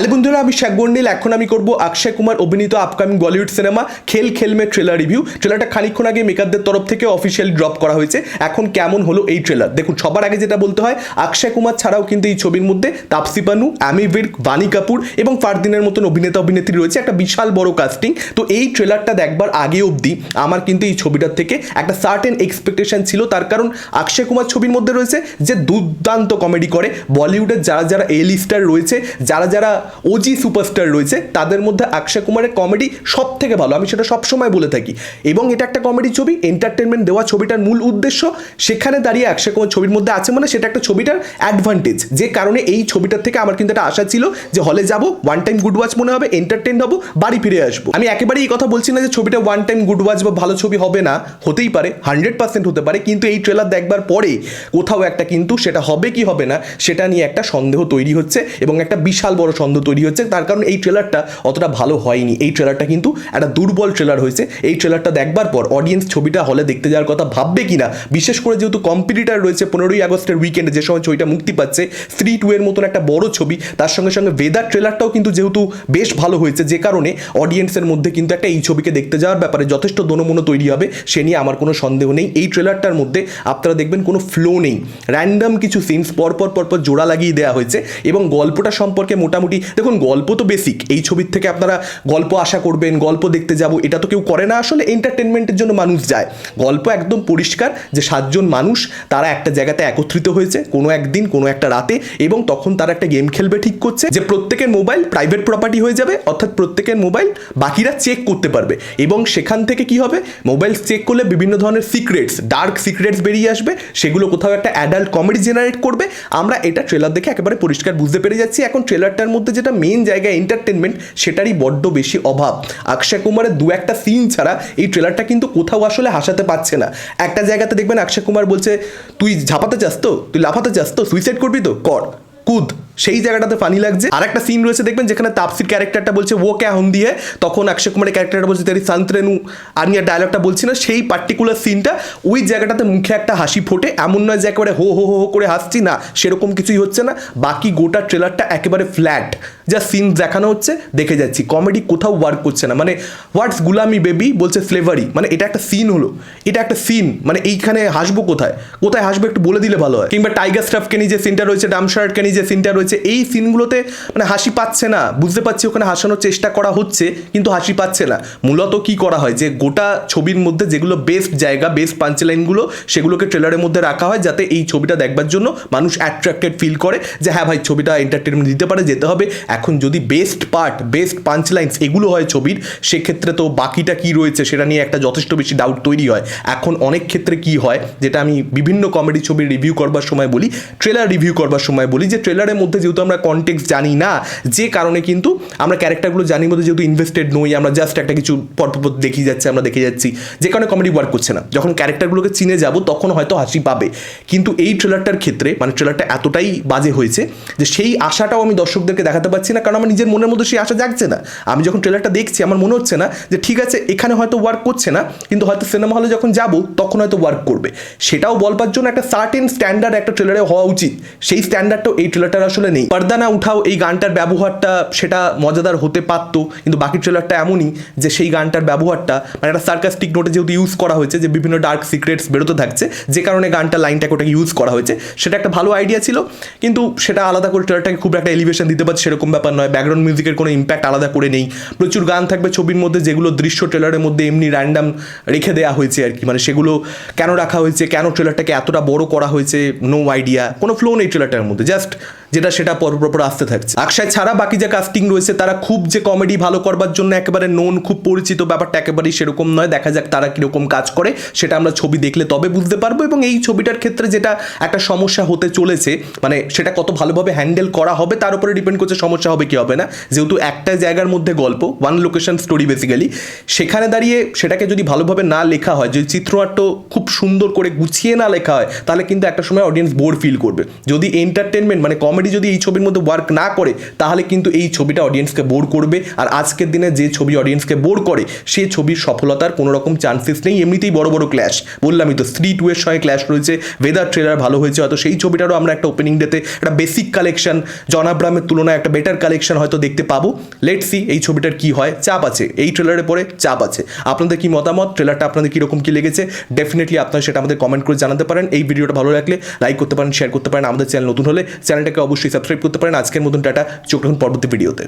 Hello বন্ধুরা, আমি শেখ গন্ডিল এখন আমি করব অক্ষয় কুমার অভিনীত আপকামিং বলিউড সিনেমা খেল খেল মে ট্রেলার রিভিউ ট্রেলারটা খানিকক্ষণ আগে মেকারদের তরফ থেকে অফিসিয়ালি ড্রপ করা হয়েছে। এখন কেমন হলো এই ট্রেলার দেখুন, সবার আগে যেটা বলতে হয়, অক্ষয় কুমার ছাড়াও কিন্তু এই ছবির মধ্যে তাপসি পানু অ্যামি বির্ক বানি কাপুর এবং ফারদিনের মতন অভিনেতা অভিনেত্রী রয়েছে। একটা বিশাল বড় কাস্টিং তো এই ট্রেলারটা দেখবার আগে অবধি আমার কিন্তু এই ছবিটার থেকে একটা সার্টেন এক্সপেকটেশন ছিল। তার কারণ অক্ষয় কুমার ছবির মধ্যে রয়েছে যে দুর্দান্ত কমেডি করে। বলিউডের যারা যারা এ লিস্টার রয়েছে, যারা যারা ওজি সুপারস্টার রয়েছে, তাদের মধ্যে অক্ষয় কুমারের কমেডি সব থেকে ভালো। আমি সেটা সবসময় বলে থাকি। এবং এটা একটা কমেডি ছবি এন্টারটেনমেন্ট দেওয়া ছবিটার মূল উদ্দেশ্য, সেখানে দাঁড়িয়ে অক্ষয় কুমার ছবির মধ্যে আছে মানে সেটা একটা ছবিটার অ্যাডভান্টেজ যে কারণে এই ছবিটার থেকে আমার কিন্তু একটা আশা ছিল যে হলে যাব ওয়ান টাইম গুড ওয়াচ মনে হবে এন্টারটেন হব, বাড়ি ফিরে আসব। আমি একেবারেই এই কথা বলছি না যে ছবিটা ওয়ান টাইম গুড ওয়াচ বা ভালো ছবি হবে না, হতেই পারে হান্ড্রেড পার্সেন্ট হতে পারে, কিন্তু এই ট্রেলার দেখবার পরে কোথাও একটা কিন্তু সেটা হবে কি হবে না, সেটা নিয়ে একটা সন্দেহ তৈরি হচ্ছে এবং একটা বিশাল বড় সন্দেহ তৈরি হচ্ছে, তার কারণ এই ট্রেলারটা অতটা ভালো হয়নি। এই ট্রেলারটা কিন্তু একটা দুর্বল ট্রেলার হয়েছে। এই ট্রেলারটা দেখবার পর অডিয়েন্স ছবিটা হলে দেখতে যাওয়ার কথা ভাববে কিনা, বিশেষ করে যেহেতু কম্পিটিটার রয়েছে পনেরোই আগস্টের উইকেন্ডে যে সময় ছবিটা মুক্তি পাচ্ছে স্ত্রী টু এর মতন একটা বড় ছবি, তার সঙ্গে সঙ্গে ভেদার ট্রেলারটাও কিন্তু যেহেতু বেশ ভালো হয়েছে, যে কারণে অডিয়েন্সের মধ্যে কিন্তু একটা এই ছবিকে দেখতে যাওয়ার ব্যাপারে যথেষ্ট দনমনো তৈরি হবে, সে নিয়ে আমার কোনো সন্দেহ নেই। এই ট্রেলারটার মধ্যে আপনারা দেখবেন কোনো ফ্লো নেই। র্যান্ডাম কিছু সিনস পরপর পরপর জোড়া লাগিয়ে দেওয়া হয়েছে এবং গল্পটা সম্পর্কে মোটামুটি দেখুন, গল্প তো বেসিক এই ছবির থেকে আপনারা গল্প আশা করবেন, গল্প দেখতে যাব, এটা তো কেউ করে না। আসলে এন্টারটেনমেন্টের জন্য মানুষ যায়। গল্প একদম পরিষ্কার যে সাতজন মানুষ, তারা একটা জায়গাতে একত্রিত হয়েছে, কোনো একদিন, কোনো একটা রাতে, এবং তখন তারা একটা গেম খেলবে ঠিক করছে, যে প্রত্যেকের মোবাইল প্রাইভেট প্রপার্টি হয়ে যাবে, অর্থাৎ প্রত্যেকের মোবাইল বাকিরা চেক করতে পারবে। এবং সেখান থেকে কি হবে? মোবাইল চেক করলে বিভিন্ন ধরনের সিক্রেটস ডার্ক সিক্রেটস বেরিয়ে আসবে, সেগুলো কোথাও একটা অ্যাডাল্ট কমেডি জেনারেট করবে। আমরা এটা ট্রেলার দেখে একেবারে পরিষ্কার বুঝতে পেরে যাচ্ছি। এখন ট্রেলারটার মধ্যে যেটা মেন জায়গায় এন্টারটেনমেন্ট সেটারই বড্ড বেশি অভাব। অক্ষয় কুমারের দু একটা সিন ছাড়া এই ট্রেলারটা কিন্তু কোথাও আসলে হাসাতে পারছে না। একটা জায়গাতে দেখবেন অক্ষয় কুমার বলছে, তুই ঝাপাতে চাস তো? তুই লাফাতে চাস তো? সুইসাইড করবি তো? কর। কুদ। সেই জায়গাটাতে ফানি লাগছে। আর একটা সিন রয়েছে, দেখবেন, যেখানে তাপসির ক্যারেক্টারটা বলছে, ও কে হন দিয়ে? তখন অক্ষয় কুমারের ক্যারেক্টারটা বলছে, তেরি সান্ত্রেনু আর ডায়লগটা বলছি না, সেই পার্টিকুলার সিনটা ওই জায়গাটাতে মুখে একটা হাসি ফোটে। এমন নয় যে একেবারে হো হো হো হো করে হাসছি, না, সেরকম কিছুই হচ্ছে না। বাকি গোটা ট্রেলারটা একেবারে ফ্ল্যাট যা সিন দেখানো হচ্ছে, দেখে যাচ্ছি। কমেডি কোথাও ওয়ার্ক করছে না। মানে হোয়াটস গুলামি বেবি বলছে ফ্লেভারি মানে এটা একটা সিন হলো। এটা একটা সিন মানে এইখানে হাসবো কোথায়? কোথায় হাসবো একটু বলে দিলে ভালো হয়। কিংবা টাইগার স্টাফকে নিয়ে যে সিনটা রয়েছে ডামশার্টকে নিয়ে যে সিনটা রয়েছে এই সিনগুলোতে মানে হাসি পাচ্ছে না। বুঝতে পারছি ওখানে হাসানোর চেষ্টা করা হচ্ছে, কিন্তু হাসি পাচ্ছে না। মূলত কি করা হয়, যে গোটা ছবির মধ্যে যেগুলো বেস্ট জায়গা বেস্ট পাঞ্চলাইনগুলো সেগুলোকে ট্রেলারের মধ্যে রাখা হয়, যাতে এই ছবিটা দেখবার জন্য মানুষ অ্যাট্রাক্টেড ফিল করে যে হ্যাঁ ভাই, ছবিটা এন্টারটেনমেন্ট দিতে পারে, যেতে হবে। এখন যদি best part best punch punchlines এগুলো হয় ছবির, সেক্ষেত্রে তো বাকিটা কি রয়েছে সেটা নিয়ে একটা যথেষ্ট বেশি ডাউট তৈরি হয়। এখন অনেক ক্ষেত্রে কি হয়, যেটা আমি বিভিন্ন কমেডি ছবির রিভিউ করবার সময় বলি ট্রেলার রিভিউ করবার সময় বলি, যে ট্রেলারের মধ্যে যেহেতু আমরা কন্টেক্স জানি না, যে কারণে কিন্তু আমরা ক্যারেক্টারগুলো জানি মধ্যে যেহেতু ইনভেস্টেড নই, আমরা জাস্ট একটা কিছু পরপর দেখি যাচ্ছে, আমরা দেখে যাচ্ছি। যে কারণে কমেডি ওয়ার্ক করছে না। যখন ক্যারেক্টারগুলোকে চিনে যাব, তখন হয়তো হাসি পাবে। কিন্তু এই ট্রেলারটার ক্ষেত্রে মানে ট্রেলারটা এতটাই বাজে হয়েছে যে সেই আশাটাও আমি দর্শকদেরকে দেখাতে পারছি না, কারণ আমার নিজের মনের মধ্যে সেই আশা জাগছে না। আমি যখন ট্রেলারটা দেখছি, আমার মনে হচ্ছে না যে ঠিক আছে, এখানে হয়তো ওয়ার্ক করছে না, কিন্তু হয়তো সিনেমা হলে যখন যাব, তখন হয়তো ওয়ার্ক করবে। সেটাও বলবার জন্য একটা সার্টেন স্ট্যান্ডার্ড একটা ট্রেলারে হওয়া উচিত। সেই স্ট্যান্ডার্ডটাও এই ট্রেলারটার আসলে নেই। পর্দা না উঠাও, এই গানটার ব্যবহারটা সেটা মজাদার হতে পারতো, কিন্তু বাকি ট্রেলারটা এমনই যে সেই গানটার ব্যবহারটা মানে একটা সার্কাস্টিক নোটে যেহেতু ইউজ করা হয়েছে, যে বিভিন্ন ডার্ক সিক্রেটস বেরোতে থাকছে, যে কারণে গানটা লাইনটাকে ওটাকে ইউজ করা হয়েছে, সেটা একটা ভালো আইডিয়া ছিল, কিন্তু সেটা আলাদা করে ট্রেলারটাকে খুব একটা এলিভেশন দিতে পারছে সেরকম ব্যাপার নয়। ব্যাকগ্রাউন্ড মিউজিকের কোনো ইম্প্যাক্ট আলাদা করে নেই। প্রচুর গান থাকবে ছবির মধ্যে, যেগুলো দৃশ্য ট্রেলারের মধ্যে এমনি র্যান্ডাম রেখে দেওয়া হয়েছে আর কি। মানে সেগুলো কেন রাখা হয়েছে, কেন ট্রেলারটাকে এতটা বড় করা হয়েছে নো আইডিয়া কোনো ফ্লো নেই ট্রেলারটার মধ্যে। জাস্ট যেটা সেটা পর পর আসতে থাকছে। আকশায় ছাড়া বাকি যে কাস্টিং রয়েছে, তারা খুব যে কমেডি ভালো করবার জন্য একেবারে নোন খুব পরিচিত ব্যাপারটা একেবারেই সেরকম নয়। দেখা যাক তারা কীরকম কাজ করে, সেটা আমরা ছবি দেখলে তবে বুঝতে পারব এবং এই ছবিটার ক্ষেত্রে যেটা একটা সমস্যা হতে চলেছে মানে সেটা কত ভালোভাবে হ্যান্ডেল করা হবে, তার উপরে ডিপেন্ড করছে সমস্যা হবে কি হবে না। যেহেতু একটা জায়গার মধ্যে গল্প ওয়ান লোকেশন স্টোরি বেসিক্যালি সেখানে দাঁড়িয়ে সেটাকে যদি ভালোভাবে না লেখা হয়, যদি চিত্রনাট্য খুব সুন্দর করে গুছিয়ে না লেখা হয়, তাহলে কিন্তু একটা সময় অডিয়েন্স বোর ফিল করবে। যদি এন্টারটেনমেন্ট মানে মানে কমেডি যদি এই ছবির মধ্যে ওয়ার্ক না করে, তাহলে কিন্তু এই ছবিটা অডিয়েন্সকে বোর করবে। আর আজকের দিনে যে ছবি অডিয়েন্সকে বোর করে, সে ছবির সফলতার কোনো রকম চান্সেস নেই। এমনিতেই বড় বড় ক্ল্যাশ বললামই তো স্ত্রী টু এর সঙ্গে ক্ল্যাশ রয়েছে। ভেদার ট্রেলার ভালো হয়েছে, হয়তো সেই ছবিটারও আমরা একটা ওপেনিং ডেতে একটা বেসিক কালেকশন জনাব্রামের তুলনায় একটা বেটার কালেকশন হয়তো দেখতে পাবো। লেট সি এই ছবিটার কি হয়। চাপ আছে। এই ট্রেলারের পরে চাপ আছে। আপনাদের কি মতামত? ট্রেলারটা আপনাদের কীরকম, কি লেগেছে? ডেফিনেটলি আপনারা সেটা আমাদের কমেন্ট করে জানাতে পারেন। এই ভিডিওটা ভালো লাগলে লাইক করতে পারেন শেয়ার করতে পারেন। আমাদের চ্যানেল নতুন হলে চ্যানেলটাকে অবশ্যই সাবস্ক্রাইব করতে পারেন। আজকের মতন টাটা। চোখ রাখুন পরবর্তী ভিডিওতে।